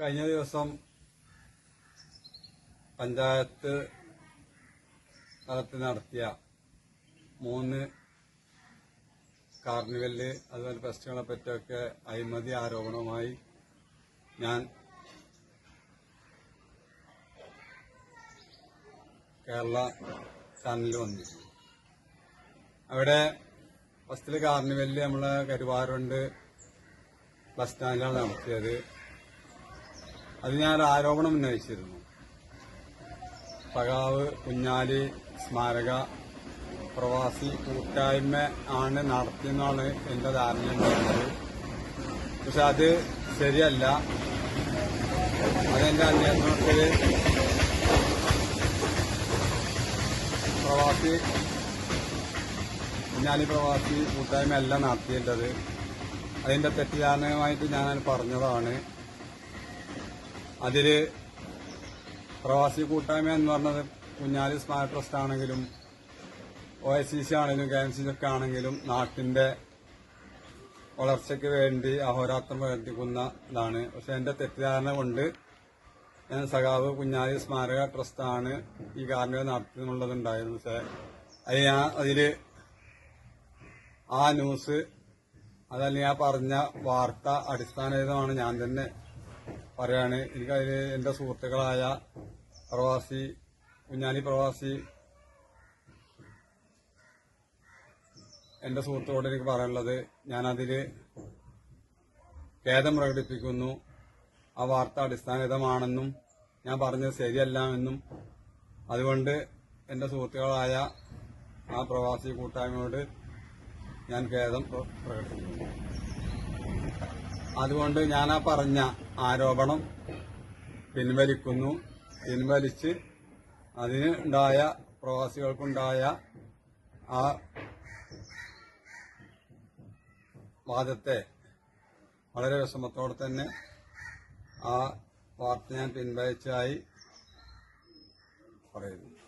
കഴിഞ്ഞ ദിവസം പഞ്ചായത്ത് തലത്തിൽ നടത്തിയ മൂന്ന് കാർണിവലിൽ അതുപോലെ ഫെസ്റ്റുകളെ പറ്റിയൊക്കെ അഴിമതി ആരോപണവുമായി ഞാൻ കേരള ചാനലിൽ വന്നു. അവിടെ ഫസ്റ്റിൽ കാർണിവലിൽ നമ്മളെ കരുവാറുണ്ട് ബസ് സ്റ്റാൻഡിലാണ് നടത്തിയത്. അത് ഞാൻ ആരോപണം ഉന്നയിച്ചിരുന്നു. സഖാവ് കുഞ്ഞാലി സ്മാരക പ്രവാസി കൂട്ടായ്മ ആണ് നടത്തിയെന്നാണ് എന്റെ ധാരണ പക്ഷെ അത് ശരിയല്ല. അതെന്റെ അന്വേഷണത്തിൽ പ്രവാസി കുഞ്ഞാലി പ്രവാസി കൂട്ടായ്മ അല്ല നടത്തിയേണ്ടത്. അതിന്റെ തെറ്റിദ്ധാരണയുമായിട്ട് ഞാൻ പറഞ്ഞതാണ്. അതിൽ പ്രവാസി കൂട്ടായ്മ എന്ന് പറഞ്ഞത് കുഞ്ഞാലി സ്മാരക ട്രസ്റ്റ് ആണെങ്കിലും ഒ എസ് സി സി ആണെങ്കിലും കെ എം സി ഒക്കെ ആണെങ്കിലും നാട്ടിന്റെ വളർച്ചയ്ക്ക് വേണ്ടി അഹോരാത്രം പ്രവർത്തിക്കുന്ന ഇതാണ്. പക്ഷെ എന്റെ തെറ്റിദ്ധാരണ കൊണ്ട് ഞാൻ സഖാവ് കുഞ്ഞാലി സ്മാരക ട്രസ്റ്റാണ് ഈ കാർണിവൽ നടത്തുന്നുള്ളതുണ്ടായിരുന്നു പക്ഷെ അത് ഞാൻ അതിൽ ആ ന്യൂസ് അതല്ലെങ്കിൽ ഞാൻ പറഞ്ഞ വാർത്ത അടിസ്ഥാനമാണ് ഞാൻ തന്നെ പറയാണ്. എനിക്കതിൽ എന്റെ സുഹൃത്തുക്കളായ പ്രവാസി കുഞ്ഞാലി പ്രവാസി എന്റെ സുഹൃത്തുക്കളോട് എനിക്ക് പറയാനുള്ളത് ഞാനതിൽ ഖേദം പ്രകടിപ്പിക്കുന്നു. ആ വാർത്ത അടിസ്ഥാനമാണെന്നും ഞാൻ പറഞ്ഞത് ശരിയല്ല എന്നും അതുകൊണ്ട് എന്റെ സുഹൃത്തുക്കളായ ആ പ്രവാസി കൂട്ടായ്മയോട് ഞാൻ ഖേദം പ്ര- പ്രകടിപ്പിക്കുന്നു. അതുകൊണ്ട് ഞാൻ ആ പറഞ്ഞ ആരോപണം പിൻവലിക്കുന്നു. പിൻവലിച്ച് അതിന് ഉണ്ടായ പ്രവാസികൾക്കുണ്ടായ ആ വാദത്തെ വളരെ വിഷമത്തോടെ തന്നെ ആ വാർത്ത ഞാൻ പിൻവലിച്ചതായി പറയുന്നു.